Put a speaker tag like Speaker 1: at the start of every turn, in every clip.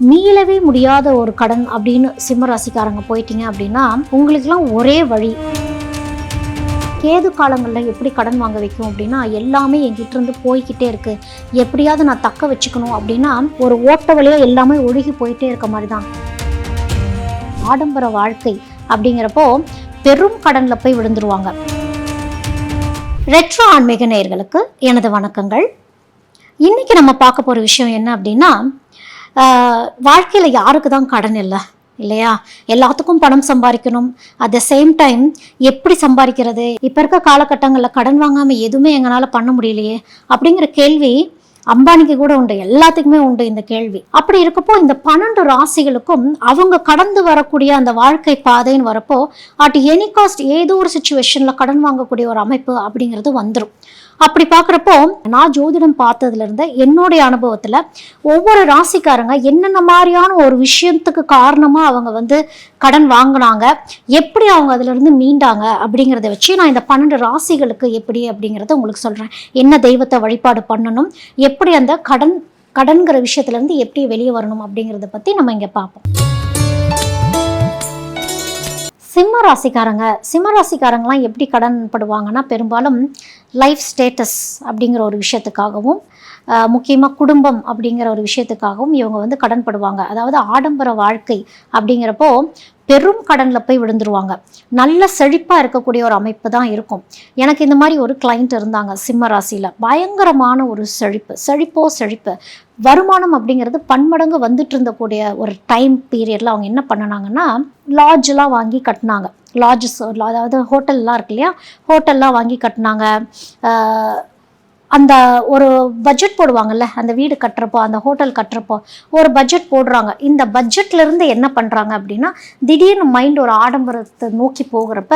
Speaker 1: மீளவே முடியாத ஒரு கடன் அப்படின்னு சிம்ம ராசிக்காரங்க போயிட்டீங்க அப்படின்னா உங்களுக்குலாம் ஒரே வழி. கேது காலங்களில் எப்படி கடன் வாங்க வைக்கும் அப்படின்னா எல்லாமே என்கிட்ட இருந்து போய்கிட்டே இருக்கு. எப்படியாவது நான் தக்க வச்சுக்கணும் அப்படின்னா ஒரு ஓட்ட வழியாக எல்லாமே ஒழுகி போயிட்டே இருக்க மாதிரி தான் ஆடம்பர வாழ்க்கை அப்படிங்கிறப்போ பெரும் கடனில் போய் விழுந்துருவாங்க. ரெட்ரோ ஆன்மீக நேயர்களுக்கு எனது வணக்கங்கள். இன்றைக்கி நம்ம பார்க்க போகிற விஷயம் என்ன அப்படின்னா வாழ்க்கையில் யாருக்கு தான் கடன் இல்லை இல்லையா? எல்லாத்துக்கும் பணம் சம்பாதிக்கணும் அட் த சேம் டைம் எப்படி சம்பாதிக்கிறது இப்போ இருக்க காலகட்டங்களில் கடன் வாங்காமல் எதுவுமே எங்களால் பண்ண முடியலையே? அப்படிங்கிற கேள்வி அம்பானிக்கு கூட உண்டு. எல்லாத்துக்குமே உண்டு இந்த கேள்வி. அப்படி இருக்கப்போ இந்த பன்னெண்டு ராசிகளுக்கும் அவங்க கடந்து வரக்கூடிய அந்த வாழ்க்கை பாதைன்னு வரப்போ அட் எனி காஸ்ட் ஏதோ ஒரு சுச்சுவேஷனில் கடன் வாங்கக்கூடிய ஒரு அமைப்பு அப்படிங்கிறது வந்துடும் அப்படி பார்க்குறப்போ நான் ஜோதிடம் பார்த்ததுல இருந்த என்னுடைய அனுபவத்தில் ஒவ்வொரு ராசிக்காரங்க என்னென்ன மாதிரியான ஒரு விஷயத்துக்கு காரணமாக அவங்க வந்து கடன் வாங்கினாங்க எப்படி அவங்க அதிலிருந்து மீண்டாங்க அப்படிங்கிறத வச்சு நான் இந்த பன்னெண்டு ராசிகளுக்கு எப்படி அப்படிங்கிறத உங்களுக்கு சொல்கிறேன் என்ன தெய்வத்தை வழிபாடு பண்ணணும் எப்படி அந்த கடன் கடன்கிற விஷயத்துலேருந்து எப்படி வெளியே வரணும் அப்படிங்கிறத பற்றி நம்ம இங்கே பார்ப்போம். சிம்ம ராசிக்காரங்க சிம்ம ராசிக்காரங்களாம் எப்படி கடன் படுவாங்கன்னா பெரும்பாலும் லைஃப் ஸ்டேட்டஸ் அப்படிங்கிற ஒரு விஷயத்துக்காகவும் முக்கியமாக குடும்பம் அப்படிங்கிற ஒரு விஷயத்துக்காகவும் இவங்க வந்து கடன் படுவாங்க. அதாவது ஆடம்பர வாழ்க்கை அப்படிங்கிறப்போ பெரும் கடனில் போய் விழுந்துருவாங்க. நல்ல செழிப்பாக இருக்கக்கூடிய ஒரு அமைப்பு தான் இருக்கும். எனக்கு இந்த மாதிரி ஒரு கிளைண்ட் இருந்தாங்க சிம்ம ராசியில். பயங்கரமான ஒரு செழிப்பு. செழிப்போ செழிப்பு. வருமானம் அப்படிங்கிறது பன்மடங்கு வந்துட்டு இருந்தக்கூடிய ஒரு டைம் பீரியடில் அவங்க என்ன பண்ணினாங்கன்னா லாட்ஜெலாம் வாங்கி கட்டினாங்க. லாட்ஜஸ் அதாவது ஹோட்டல்லாம் இருக்கு இல்லையா? ஹோட்டல்லாம் வாங்கி கட்டினாங்க. அந்த ஒரு பட்ஜெட் போடுவாங்கல்ல அந்த வீடு கட்டுறப்போ அந்த ஹோட்டல் கட்டுறப்போ ஒரு பட்ஜெட் போடுறாங்க. இந்த பட்ஜெட்லேருந்து என்ன பண்ணுறாங்க அப்படின்னா திடீர்னு மைண்ட் ஒரு ஆடம்பரத்தை நோக்கி போகிறப்ப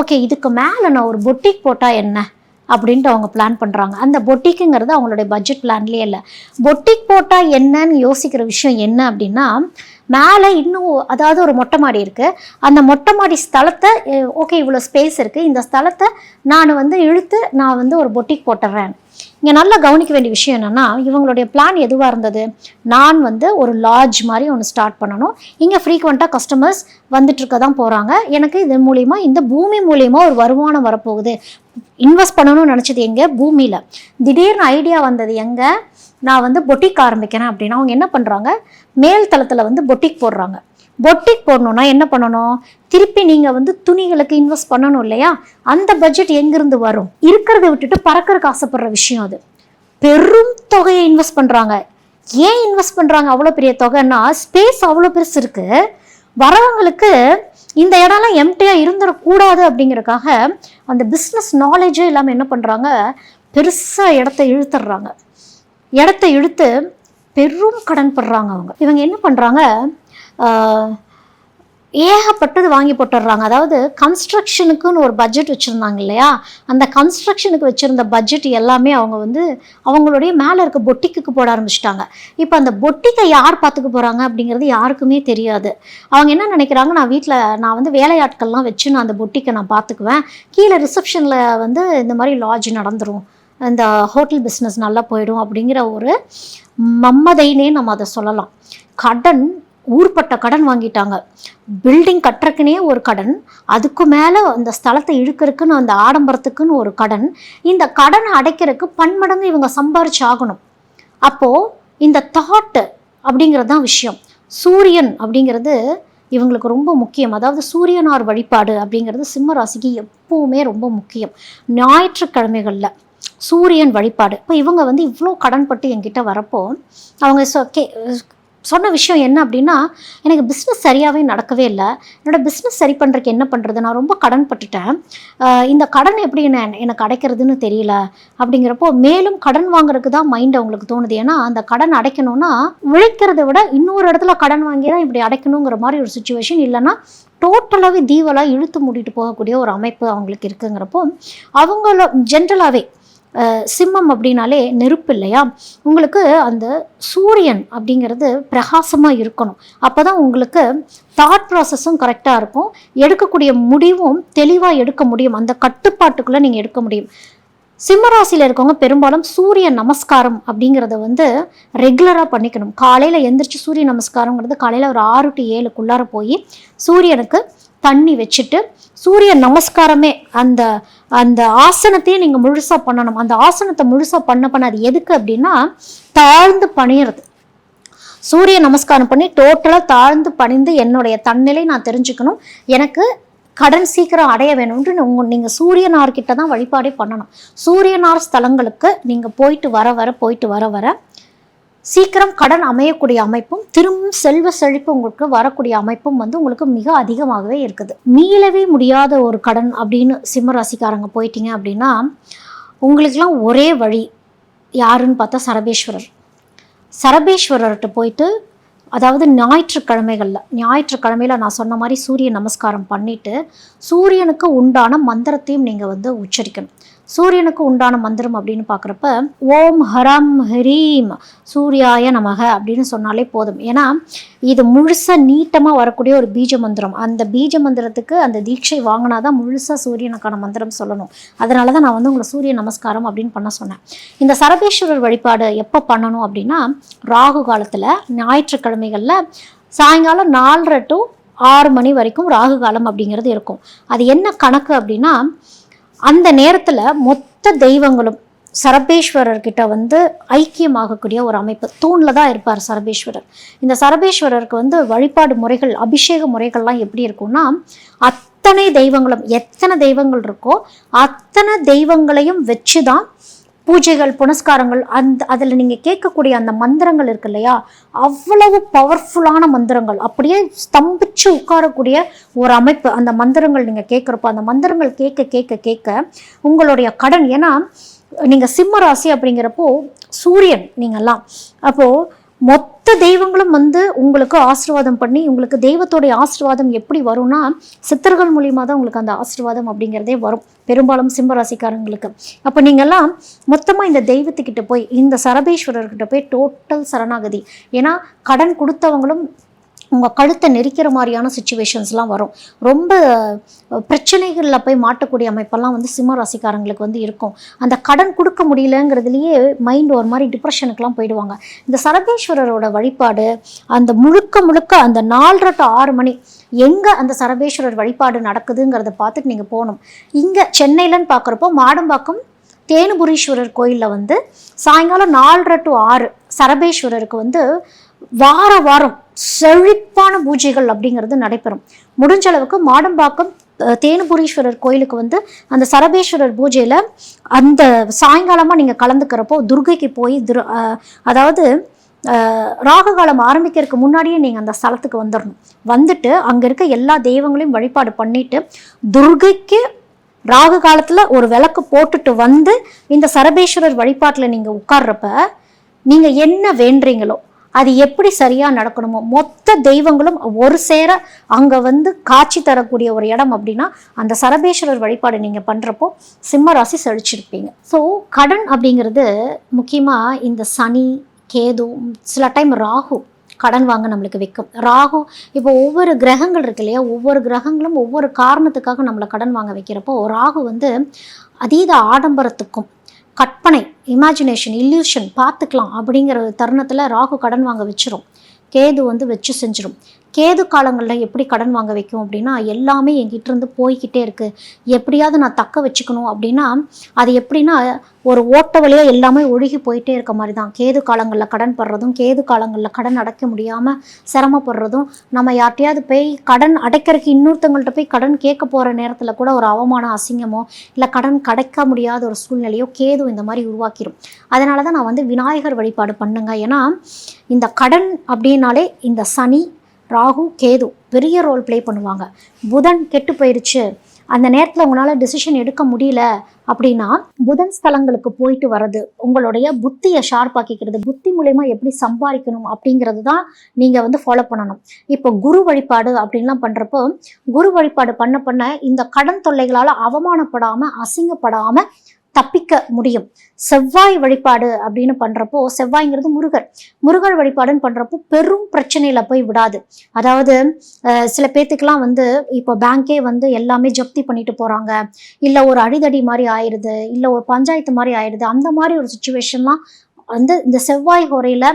Speaker 1: ஓகே இதுக்கு மேலே நான் ஒரு பொட்டிக் போட்டால் என்ன? அப்படின்ட்டு அவங்க பிளான் பண்ணுறாங்க அந்த பொட்டிக்குங்கிறது அவங்களுடைய பட்ஜெட் பிளான்லேயே இல்லை. பொட்டிக் போட்டால் என்னன்னு யோசிக்கிற விஷயம் என்ன அப்படின்னா மேலே இன்னும் அதாவது ஒரு மொட்டை மாடி இருக்குது அந்த மொட்டை மாடி ஸ்தலத்தை ஓகே இவ்வளோ ஸ்பேஸ் இருக்குது இந்த ஸ்தலத்தை நான் வந்து இழுத்து நான் வந்து ஒரு பொட்டிக் போட்டுறேன். இங்கே நல்லா கவனிக்க வேண்டிய விஷயம் என்னென்னா இவங்களுடைய பிளான் எதுவாக இருந்தது? நான் வந்து ஒரு லாட்ஜ் மாதிரி ஒன்று ஸ்டார்ட் பண்ணணும். இங்கே ஃப்ரீக்வெண்ட்டாக கஸ்டமர்ஸ் வந்துட்டுருக்க தான் போகிறாங்க எனக்கு இது மூலிமா இந்த பூமி மூலிமா ஒரு வருமானம் வரப்போகுது. இன்வெஸ்ட் பண்ணணும்னு நினச்சது எங்கே? பூமியில். திடீர்னு ஐடியா வந்தது எங்கே? நான் வந்து பொட்டிக் ஆரம்பிக்கிறேன் அப்படின்னா. அவங்க என்ன பண்ணுறாங்க மேல் தளத்தில் வந்து பொட்டிக் போடுறாங்க. பொட்டிக் போடணும்னா என்ன பண்ணணும்? திருப்பி நீங்கள் வந்து துணிகளுக்கு இன்வெஸ்ட் பண்ணணும் இல்லையா? அந்த பட்ஜெட் எங்கேருந்து வரும்? இருக்கிறத விட்டுட்டு பறக்கிறதுக்கு ஆசைப்படுற விஷயம் அது. பெரும் தொகையை இன்வெஸ்ட் பண்ணுறாங்க ஏன் இன்வெஸ்ட் பண்ணுறாங்க அவ்வளோ பெரிய தொகைன்னா ஸ்பேஸ் அவ்வளோ பெருசு இருக்குது வரவங்களுக்கு இந்த இடம்லாம் எம்டியாக இருந்துடக்கூடாது அப்படிங்கிறக்காக அந்த பிஸ்னஸ் நாலேஜே இல்லாமல் என்ன பண்ணுறாங்க பெருசாக இடத்த இழுத்துடுறாங்க. இடத்த இழுத்து பெரும் கடன் படுறாங்க அவங்க. இவங்க என்ன பண்ணுறாங்க ஏகப்பட்டது வாங்கி போட்டுடுறாங்க. அதாவது கன்ஸ்ட்ரக்ஷனுக்குன்னு ஒரு பட்ஜெட் வச்சுருந்தாங்க இல்லையா? அந்த கன்ஸ்ட்ரக்ஷனுக்கு வச்சுருந்த பட்ஜெட் எல்லாமே அவங்க வந்து அவங்களுடைய மேலே இருக்க பொட்டிக்கு போட ஆரம்பிச்சிட்டாங்க. இப்போ அந்த பொட்டிக்கை யார் பார்த்துக்க போகிறாங்க அப்படிங்கிறது யாருக்குமே தெரியாது. அவங்க என்ன நினைக்கிறாங்க நான் வீட்டில் நான் வந்து வேலையாட்கள்லாம் வச்சு நான் அந்த பொட்டிக்கை நான் பார்த்துக்குவேன். கீழே ரிசப்ஷனில் வந்து இந்த மாதிரி லாட்ஜ் நடந்துடும் இந்த ஹோட்டல் பிஸ்னஸ் நல்லா போயிடும் அப்படிங்கிற ஒரு மம்மதைனே நம்ம அதை சொல்லலாம். கடன் ஊர்பட்ட கடன் வாங்கிட்டாங்க. பில்டிங் கட்டுறக்குனே ஒரு கடன் அதுக்கு மேலே அந்த ஸ்தலத்தை இழுக்கிறதுக்குன்னு அந்த ஆடம்பரத்துக்குன்னு ஒரு கடன். இந்த கடனை அடைக்கிறதுக்கு பன்மடங்கு இவங்க சம்பாரிச்சு ஆகணும். அப்போது இந்த தாட்டு அப்படிங்கிறது தான் விஷயம். சூரியன் அப்படிங்கிறது இவங்களுக்கு ரொம்ப முக்கியம். அதாவது சூரியனார் வழிபாடு அப்படிங்கிறது சிம்ம ராசிக்கு எப்பவுமே ரொம்ப முக்கியம். ஞாயிற்றுக்கிழமைகளில் சூரியன் வழிபாடு. இப்போ இவங்க வந்து இவ்வளோ கடன்பட்டு என்கிட்ட வரப்போ அவங்க சொ கே சொன்ன விஷயம் என்ன அப்படின்னா எனக்கு பிஸ்னஸ் சரியாகவே நடக்கவே இல்லை. என்னோட பிஸ்னஸ் சரி பண்ணுறதுக்கு என்ன பண்ணுறது நான் ரொம்ப கடன் பட்டுட்டேன் இந்த கடன் எப்படி என்ன எனக்கு அடைக்கிறதுன்னு தெரியல அப்படிங்கிறப்போ மேலும் கடன் வாங்குறதுக்கு தான் மைண்ட் அவங்களுக்கு தோணுது. ஏன்னா அந்த கடன் அடைக்கணும்னா உழைக்கிறத விட இன்னொரு இடத்துல கடன் வாங்கி தான் இப்படி அடைக்கணுங்கிற மாதிரி ஒரு சுச்சுவேஷன் இல்லைன்னா டோட்டலாகவே தீவலாக இழுத்து மூடிட்டு போகக்கூடிய ஒரு அமைப்பு அவங்களுக்கு இருக்குங்கிறப்போ அவங்கள ஜென்ரலாகவே சிம்மம் அப்படின்னாலே நெருப்பு இல்லையா? உங்களுக்கு அந்த சூரியன் அப்படிங்கிறது பிரகாசமாக இருக்கணும். அப்போ தான் உங்களுக்கு தாட் ப்ராசஸும் கரெக்டாக இருக்கும். எடுக்கக்கூடிய முடிவும் தெளிவாக எடுக்க முடியும். அந்த கட்டுப்பாட்டுக்குள்ளே நீங்கள் எடுக்க முடியும். சிம்மராசியில் இருக்கவங்க பெரும்பாலும் சூரிய நமஸ்காரம் அப்படிங்கிறத வந்து ரெகுலராக பண்ணிக்கணும். காலையில் எந்திரிச்சு சூரிய நமஸ்காரங்கிறது காலையில் ஒரு ஆறு டு ஏழுக்குள்ளார போய் சூரியனுக்கு தண்ணி வச்சுட்டு சூரிய நமஸ்காரமே அந்த அந்த ஆசனத்தையே நீங்கள் முழுசாக பண்ணணும். அந்த ஆசனத்தை முழுசாக பண்ண பண்ண அது எதுக்கு அப்படின்னா தாழ்ந்து பணியிறது. சூரிய நமஸ்காரம் பண்ணி டோட்டலாக தாழ்ந்து பணிந்து என்னுடைய தன்னிலை நான் தெரிஞ்சுக்கணும். எனக்கு கடன் சீக்கிரம் அடைய வேணும்னு உங்க நீங்கள் சூரியனார்கிட்ட தான் வழிபாடே பண்ணணும். சூரியனார் ஸ்தலங்களுக்கு நீங்கள் போயிட்டு வர வர போயிட்டு வர வர சீக்கிரம் கடன் அமையக்கூடிய அமைப்பும் திரும்பும் செல்வ செழிப்பு உங்களுக்கு வரக்கூடிய அமைப்பும் வந்து உங்களுக்கு மிக அதிகமாகவே இருக்குது. மீளவே முடியாத ஒரு கடன் அப்படின்னு சிம்ம ராசிக்காரங்க போயிட்டீங்க அப்படின்னா உங்களுக்கெல்லாம் ஒரே வழி யாருன்னு பார்த்தா சரபேஸ்வரர். சரபேஸ்வரர்கிட்ட போயிட்டு அதாவது ஞாயிற்றுக்கிழமைகளில் ஞாயிற்றுக்கிழமையில் நான் சொன்ன மாதிரி சூரிய நமஸ்காரம் பண்ணிவிட்டு சூரியனுக்கு உண்டான மந்திரத்தையும் நீங்கள் வந்து உச்சரிக்கணும். சூரியனுக்கு உண்டான மந்திரம் அப்படின்னு பார்க்குறப்ப ஓம் ஹரம் ஹரீம் சூர்யாய நமக அப்படின்னு சொன்னாலே போதும். ஏன்னா இது முழுசாக நீட்டமாக வரக்கூடிய ஒரு பீஜ மந்திரம். அந்த பீஜ மந்திரத்துக்கு அந்த தீட்சை வாங்கினா தான் முழுசாக சூரியனுக்கான மந்திரம் சொல்லணும். அதனால தான் நான் வந்து உங்களை சூரிய நமஸ்காரம் அப்படின்னு பண்ண சொன்னேன். இந்த சரபேஸ்வரர் வழிபாடு எப்போ பண்ணணும் அப்படின்னா ராகு காலத்தில் ஞாயிற்றுக்கிழமைகளில் சாயங்காலம் நாலரை டு ஆறு மணி வரைக்கும் ராகு காலம் அப்படிங்கிறது இருக்கும். அது என்ன கணக்கு அப்படின்னா அந்த நேரத்தில் மொத்த தெய்வங்களும் சரபேஸ்வரர்கிட்ட வந்து ஐக்கியமாகக்கூடிய ஒரு அமைப்பு. தூணில் தான் இருப்பார் சரபேஸ்வரர். இந்த சரபேஸ்வரருக்கு வந்து வழிபாடு முறைகள் அபிஷேக முறைகள்லாம் எப்படி இருக்கும்னா அத்தனை தெய்வங்களும் எத்தனை தெய்வங்கள் இருக்கோ அத்தனை தெய்வங்களையும் வச்சு தான் பூஜைகள் புனஸ்காரங்கள் அந்த அதில் நீங்கள் கேட்கக்கூடிய அந்த மந்திரங்கள் இருக்கு இல்லையா? அவ்வளவு பவர்ஃபுல்லான மந்திரங்கள். அப்படியே ஸ்தம்பிச்சு உட்காரக்கூடிய ஒரு அமைப்பு. அந்த மந்திரங்கள் நீங்கள் கேட்குறப்போ அந்த மந்திரங்கள் கேட்க கேட்க கேட்க உங்களுடைய கடன் ஏன்னா நீங்கள் சிம்ம ராசி அப்படிங்கிறப்போ சூரியன் நீங்கள்லாம் அப்போது மொத்த தெய்வங்களும் வந்து உங்களுக்கு ஆசீர்வாதம் பண்ணி உங்களுக்கு தெய்வத்தோடைய ஆசீர்வாதம் எப்படி வரும்னா சித்தர்கள் மூலியமாக தான் உங்களுக்கு அந்த ஆசீர்வாதம் அப்படிங்கிறதே வரும். பெரும்பாலும் சிம்மராசிக்காரங்களுக்கு. அப்போ நீங்கள்லாம் மொத்தமாக இந்த தெய்வத்துக்கிட்ட போய் இந்த சரபேஸ்வரர்கிட்ட போய் டோட்டல் சரணாகதி. ஏன்னா கடன் கொடுத்தவங்களும் உங்கள் கழுத்தை நெரிக்கிற மாதிரியான சுச்சுவேஷன்ஸ்லாம் வரும். ரொம்ப பிரச்சனைகளில் போய் மாட்டக்கூடிய அமைப்பெல்லாம் வந்து சிம்ம ராசிக்காரங்களுக்கு வந்து இருக்கும். அந்த கடன் கொடுக்க முடியலங்கிறதுலையே மைண்ட் ஒரு மாதிரி டிப்ரெஷனுக்குலாம் போயிடுவாங்க. இந்த சரபேஸ்வரரோட வழிபாடு அந்த முழுக்க முழுக்க அந்த நாலரை டு ஆறு மணி எங்கே அந்த சரபேஸ்வரர் வழிபாடு நடக்குதுங்கிறத பார்த்துட்டு நீங்கள் போகணும். இங்கே சென்னையிலன்னு பார்க்குறப்போ மாடம்பாக்கம் தேனுபுரீஸ்வரர் கோயிலில் வந்து சாயங்காலம் நாலரை டு ஆறு சரபேஸ்வரருக்கு வந்து வார வாரம் செழிப்பான பூஜைகள் அப்படிங்கிறது நடைபெறும். முடிஞ்ச அளவுக்கு மாடம்பாக்கம் தேனுபுரீஸ்வரர் கோயிலுக்கு வந்து அந்த சரபேஸ்வரர் பூஜையில் அந்த சாயங்காலமாக நீங்கள் கலந்துக்கிறப்போ துர்கைக்கு போய் துர் அதாவது அஹ், ராகு காலம் ஆரம்பிக்கிறதுக்கு முன்னாடியே நீங்கள் அந்த ஸ்தலத்துக்கு வந்துடணும் வந்துட்டு அங்கே இருக்க எல்லா தெய்வங்களையும் வழிபாடு பண்ணிட்டு துர்கைக்கு ராகு காலத்தில் ஒரு விளக்கு போட்டுட்டு வந்து இந்த சரபேஸ்வரர் வழிபாட்டில் நீங்கள் உட்கார்றப்ப நீங்கள் என்ன வேண்டுறீங்களோ அது எப்படி சரியாக நடக்கணுமோ மொத்த தெய்வங்களும் ஒரு சேர அங்கே வந்து காட்சி தரக்கூடிய ஒரு இடம் அப்படின்னா அந்த சரபேஸ்வரர் வழிபாடு நீங்கள் பண்ணுறப்போ சிம்ம ராசி செழிச்சிருப்பீங்க ஸோ கடன் அப்படிங்கிறது முக்கியமாக இந்த சனி கேது சில டைம் ராகு கடன் வாங்க நம்மளுக்கு வைக்கும். ராகு இப்போ ஒவ்வொரு கிரகங்கள் இருக்கு இல்லையா? ஒவ்வொரு கிரகங்களும் ஒவ்வொரு காரணத்துக்காக நம்மளை கடன் வாங்க வைக்கிறப்போ ராகு வந்து அதீத ஆடம்பரத்துக்கும் கற்பனை இமேஜினேஷன் இல்யூஷன் பார்த்துக்கலாம் அப்படிங்கிற தருணத்தில் ராகு கடன் வாங்க வச்சிரும். கேது வந்து வச்சு செஞ்சிடும் கேது காலங்களில் எப்படி கடன் வாங்க வைக்கும் அப்படின்னா எல்லாமே என்கிட்ட இருந்து போய்கிட்டே இருக்கு. எப்படியாவது நான் தக்க வச்சுக்கணும் அப்படின்னா அது எப்படின்னா ஒரு ஓட்ட வழியாக எல்லாமே ஒழுகி போயிட்டே இருக்க மாதிரி தான் கேது காலங்களில் கடன் படுறதும் கேது காலங்களில் கடன் அடைக்க முடியாமல் சிரமப்படுறதும் நம்ம யார்ட்டையாவது போய் கடன் அடைக்கிறதுக்கு இன்னொருத்தங்கள்ட்ட போய் கடன் கேட்க போகிற நேரத்தில் கூட ஒரு அவமானம் அசிங்கமோ இல்லை கடன் கிடைக்க முடியாத ஒரு சூழ்நிலையோ கேது இந்த மாதிரி உருவாக்கிடும் அதனால தான் நான் வந்து விநாயகர் வழிபாடு பண்ணுங்க. ஏன்னா இந்த கடன் அப்படின்னாலே இந்த சனி ராகு கேது பெரிய ரோல் ப்ளே பண்ணுவாங்க. புதன் கெட்டு போயிடுச்சு அந்த நேரத்தில் உங்களால் டிசிஷன் எடுக்க முடியல அப்படின்னா புதன் ஸ்தலங்களுக்கு போயிட்டு வர்றது உங்களுடைய புத்தியை ஷார்ப்பாக்கிக்கிறது புத்தி மூலயமா எப்படி சம்பாதிக்கணும் அப்படிங்கிறது தான் நீங்கள் வந்து ஃபாலோ பண்ணணும். இப்போ குரு வழிபாடு அப்படின்லாம் பண்ணுறப்போ குரு வழிபாடு பண்ண பண்ண இந்த கடன் தொல்லைகளால் அவமானப்படாமல் அசிங்கப்படாமல் தப்பிக்க முடியும். செவ்வாய் வழிபாடு அப்படின்னு பண்றப்போ செவ்வாய்ங்கிறது முருகர். முருகர் வழிபாடுன்னு பண்றப்போ பெரும் பிரச்சனையில போய் விடாது. அதாவது சில பேத்துக்கெல்லாம் வந்து இப்போ பேங்கே வந்து எல்லாமே ஜப்தி பண்ணிட்டு போறாங்க. இல்ல ஒரு அடிதடி மாதிரி ஆயிடுது. இல்ல ஒரு பஞ்சாயத்து மாதிரி ஆயிடுது. அந்த மாதிரி ஒரு சுச்சுவேஷன்லாம் வந்து இந்த செவ்வாய் ஹோரையில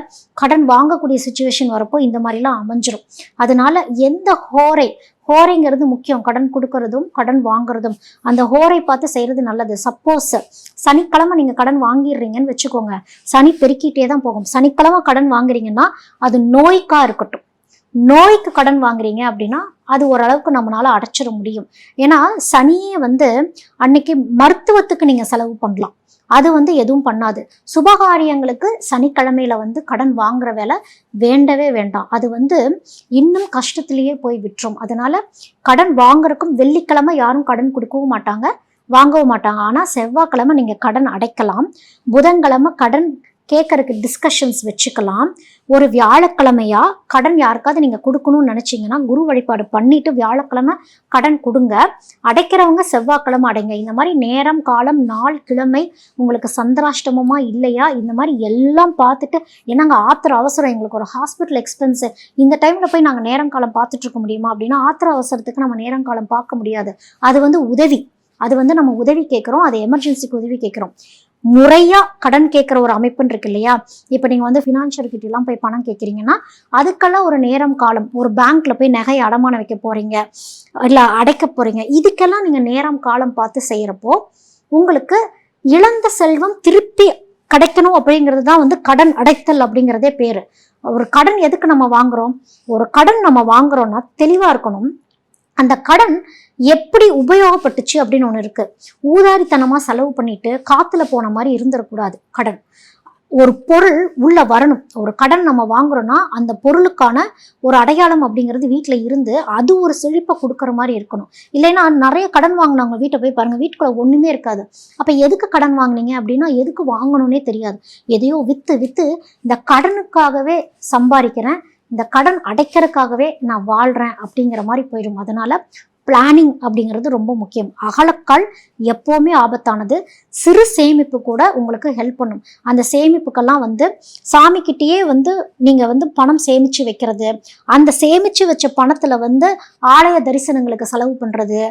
Speaker 1: கடன் வாங்கக்கூடிய சுச்சுவேஷன் வரப்போ இந்த மாதிரிலாம் அமைஞ்சிரும். அதனால எந்த ஹோரை ஹோரைங்கிறது முக்கியம். கடன் கொடுக்கறதும் கடன் வாங்குறதும். அந்த ஹோரை பார்த்து செய்கிறது நல்லது. சப்போஸ் சனிக்கிழமை நீங்கள் கடன் வாங்கிடுறீங்கன்னு வச்சுக்கோங்க. சனி பெருக்கிட்டே தான் போகும். சனிக்கிழமை கடன் வாங்குறீங்கன்னா அது நோய்க்காக இருக்கட்டும். நோய்க்கு கடன் வாங்குறீங்க அப்படின்னா அது ஓரளவுக்கு நம்மளால அடைச்சிட முடியும். ஏன்னா சனியே வந்து அன்னைக்கு மருத்துவத்துக்கு நீங்கள் செலவு பண்ணலாம். அது வந்து எதுவும் பண்ணாது. சுபகாரியங்களுக்கு சனிக்கிழமையில வந்து கடன் வாங்குற வேலை வேண்டவே வேண்டாம். அது வந்து இன்னும் கஷ்டத்திலேயே போய் விட்டுரும். அதனால கடன் வாங்குறக்கும் வெள்ளிக்கிழமை யாரும் கடன் கொடுக்கவும் மாட்டாங்க வாங்கவும் மாட்டாங்க. ஆனால் செவ்வாய்க்கிழமை நீங்கள் கடன் அடைக்கலாம். புதன்கிழமை கடன் கேட்கறதுக்கு டிஸ்கஷன்ஸ் வச்சுக்கலாம். ஒரு வியாழக்கிழமையா கடன் யாருக்காவது நீங்கள் கொடுக்கணும்னு நினச்சிங்கன்னா குரு வழிபாடு பண்ணிட்டு வியாழக்கிழமை கடன் கொடுங்க. அடைக்கிறவங்க செவ்வாய்க்கிழமை அடைங்க. இந்த மாதிரி நேரம் காலம் நாள் கிழமை உங்களுக்கு சந்திராஷ்டமமா இல்லையா? இந்த மாதிரி எல்லாம் பார்த்துட்டு என்னங்க ஆத்திர அவசரம். எங்களுக்கு ஒரு ஹாஸ்பிட்டல் எக்ஸ்பென்ஸு இந்த டைமில் போய் நாங்கள் நேரம் காலம் பார்த்துட்டு இருக்க முடியுமா அப்படின்னா ஆத்திர அவசரத்துக்கு நம்ம நேரம் காலம் பார்க்க முடியாது. அது வந்து உதவி. அது வந்து நம்ம உதவி கேட்குறோம். அது எமர்ஜென்சிக்கு உதவி கேட்குறோம். முறையா கடன் கேட்குற ஒரு அமைப்புன்னு இருக்கு இல்லையா? இப்போ நீங்க வந்து ஃபினான்ஷியல் கிட்டலாம் போய் பணம் கேட்குறீங்கன்னா அதுக்கெல்லாம் ஒரு நேரம் காலம் ஒரு பேங்க்ல போய் நகையை அடமானம் வைக்க போறீங்க இல்ல அடைக்க போறீங்க இதுக்கெல்லாம் நீங்க நேரம் காலம் பார்த்து செய்யறப்போ உங்களுக்கு இழந்த செல்வம் திருப்பி கிடைக்கணும் அப்படிங்கிறது தான் வந்து கடன் அடைத்தல் அப்படிங்கிறதே பேரு. ஒரு கடன் எதுக்கு நம்ம வாங்குறோம்? ஒரு கடன் நம்ம வாங்குறோம்னா தெளிவா இருக்கணும். அந்த கடன் எப்படி உபயோகப்பட்டுச்சு அப்படின்னு ஒன்று இருக்கு. ஊதாரித்தனமாக செலவு பண்ணிட்டு காத்துல போன மாதிரி இருந்துடக்கூடாது கடன். ஒரு பொருள் உள்ள வரணும். ஒரு கடன் நம்ம வாங்குறோம்னா அந்த பொருளுக்கான ஒரு அடையாளம் அப்படிங்கிறது வீட்டில் இருந்து அது ஒரு செழிப்பை கொடுக்குற மாதிரி இருக்கணும். இல்லைன்னா நிறைய கடன் வாங்கினவங்க வீட்டை போய் பாருங்க வீட்டுக்குள்ள ஒன்றுமே இருக்காது. அப்போ எதுக்கு கடன் வாங்குனீங்க அப்படின்னா எதுக்கு வாங்கணும்னே தெரியாது. எதையோ விற்று விற்று இந்த கடனுக்காகவே சம்பாதிக்கிறேன் இந்த கடன் அடைக்கிறதுக்காகவே நான் வாழ்றேன் அப்படிங்கிற மாதிரி போயிடும். அதனால பிளானிங் அப்படிங்கிறது ரொம்ப முக்கியம். அகலக்கால் எப்போவுமே ஆபத்தானது. சிறு சேமிப்பு கூட உங்களுக்கு ஹெல்ப் பண்ணும். அந்த சேமிப்புக்கெல்லாம் வந்து சாமிக்கிட்டேயே வந்து நீங்கள் வந்து பணம் சேமித்து வைக்கிறது. அந்த சேமித்து வச்ச பணத்தில் வந்து ஆலய தரிசனங்களுக்கு செலவு பண்ணுறது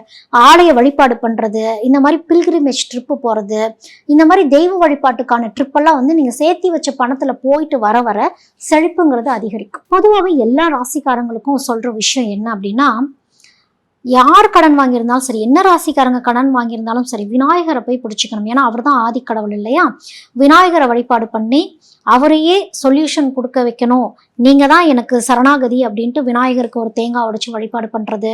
Speaker 1: ஆலய வழிபாடு பண்ணுறது இந்த மாதிரி பில்கிரிமேஜ் ட்ரிப்பு போகிறது இந்த மாதிரி தெய்வ வழிபாட்டுக்கான ட்ரிப்பெல்லாம் வந்து நீங்கள் சேர்த்தி வச்ச பணத்தில் போயிட்டு வர வர செழிப்புங்கிறது அதிகரிக்கும். பொதுவாகவே எல்லா ராசிக்காரங்களுக்கும் சொல்கிற விஷயம் என்ன அப்படின்னா யார் கடன் வாங்கியிருந்தாலும் சரி என்ன ராசிக்காரங்க கடன் வாங்கியிருந்தாலும் சரி விநாயகரை போய் பிடிச்சிக்கணும். ஏன்னா அவர் தான் ஆதிக்கடவுள் இல்லையா? விநாயகரை வழிபாடு பண்ணி அவரையே சொல்யூஷன் கொடுக்க வைக்கணும். நீங்கள் தான் எனக்கு சரணாகதி அப்படின்ட்டு விநாயகருக்கு ஒரு தேங்காய் உடைச்சி வழிபாடு பண்ணுறது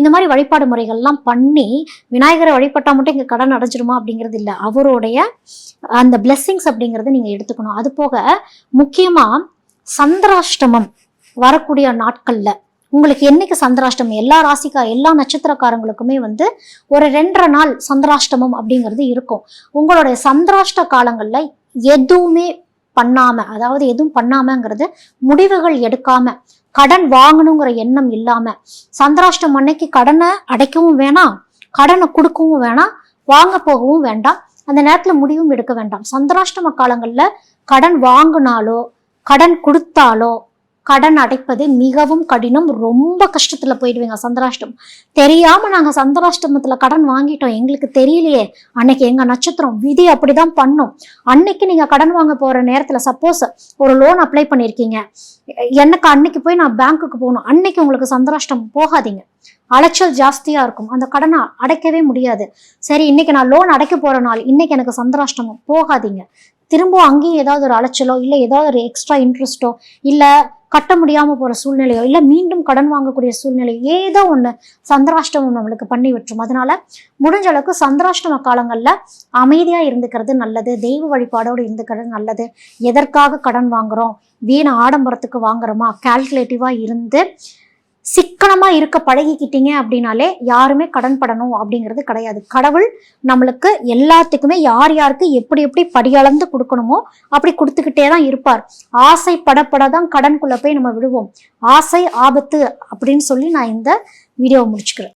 Speaker 1: இந்த மாதிரி வழிபாடு முறைகள்லாம் பண்ணி விநாயகரை வழிபட்டால் மட்டும் இங்கே கடன் அடைஞ்சிருமா அப்படிங்கிறது இல்லை. அவருடைய அந்த பிளெஸ்ஸிங்ஸ் அப்படிங்கிறத நீங்கள் எடுத்துக்கணும். அது போக முக்கியமாக சந்திராஷ்டமம் வரக்கூடிய நாட்களில் உங்களுக்கு என்னைக்கு சந்திராஷ்டமம்? எல்லா ராசிக்கா எல்லா நட்சத்திரக்காரங்களுக்குமே வந்து ஒரு ரெண்டரை நாள் சந்திராஷ்டமம் அப்படிங்கிறது இருக்கும். உங்களுடைய சந்திராஷ்ட காலங்களில் எதுவுமே பண்ணாம அதாவது எதுவும் பண்ணாமங்கிறது முடிவுகள் எடுக்காம கடன் வாங்கணுங்கிற எண்ணம் இல்லாம சந்திராஷ்டம் அன்னைக்கு கடனை அடைக்கவும் வேணாம் கடனை கொடுக்கவும் வேணாம் வாங்க போகவும் வேண்டாம் அந்த நேரத்துல முடிவும் எடுக்க வேண்டாம். சந்திராஷ்டம காலங்கள்ல கடன் வாங்கினாலோ கடன் கொடுத்தாலோ கடன் அடைப்பது மிகவும் கடினம் ரொம்ப கஷ்டத்துல போயிடுவீங்க சந்திராஷ்டம். தெரியாம நாங்க சந்திராஷ்டமத்துல கடன் வாங்கிட்டோம். எங்களுக்கு தெரியலையே. அன்னைக்கு எங்க நட்சத்திரம் விதி அப்படிதான் பண்ணும். அன்னைக்கு நீங்க கடன் வாங்க போற நேரத்துல சப்போஸ் ஒரு லோன் அப்ளை பண்ணிருக்கீங்க. எனக்கு அன்னைக்கு போய் நான் பேங்க்குக்கு போகணும். அன்னைக்கு உங்களுக்கு சந்திராஷ்டம் போகாதீங்க. அலைச்சல் ஜாஸ்தியாக இருக்கும். அந்த கடனை அடைக்கவே முடியாது. சரி இன்னைக்கு நான் லோன் அடைக்க போகிற நாள். இன்னைக்கு எனக்கு சந்திராஷ்டமம் போகாதீங்க. திரும்பவும் அங்கேயும் ஏதாவது ஒரு அலைச்சலோ இல்லை ஏதாவது ஒரு எக்ஸ்ட்ரா இன்ட்ரெஸ்ட்டோ இல்லை கட்ட முடியாமல் போகிற சூழ்நிலையோ இல்லை மீண்டும் கடன் வாங்கக்கூடிய சூழ்நிலையோ ஏதோ ஒன்று சந்திராஷ்டமம் நம்மளுக்கு பண்ணி விட்டுரும். அதனால முடிஞ்ச அளவுக்கு சந்திராஷ்டம காலங்களில் அமைதியாக இருந்துக்கிறது நல்லது. தெய்வ வழிபாடோடு இருந்துக்கிறது நல்லது. எதற்காக கடன் வாங்குகிறோம் வீண ஆடம்பரத்துக்கு வாங்குறோமா? கால்குலேட்டிவாக இருந்து சிக்கனமாக இருக்க பழகிக்கிட்டீங்க அப்படின்னாலே யாருமே கடன் படணும் அப்படிங்கிறது கிடையாது. கடவுள் நம்மளுக்கு எல்லாத்துக்குமே யார் யாருக்கு எப்படி எப்படி படியளந்து கொடுக்கணுமோ அப்படி கொடுத்துக்கிட்டே தான் இருப்பார். ஆசை படப்பட தான் கடன்குள்ளே போய் நம்ம விடுவோம் ஆசை ஆபத்து அப்படின்னு சொல்லி நான் இந்த வீடியோவை முடிச்சுக்கிறேன்.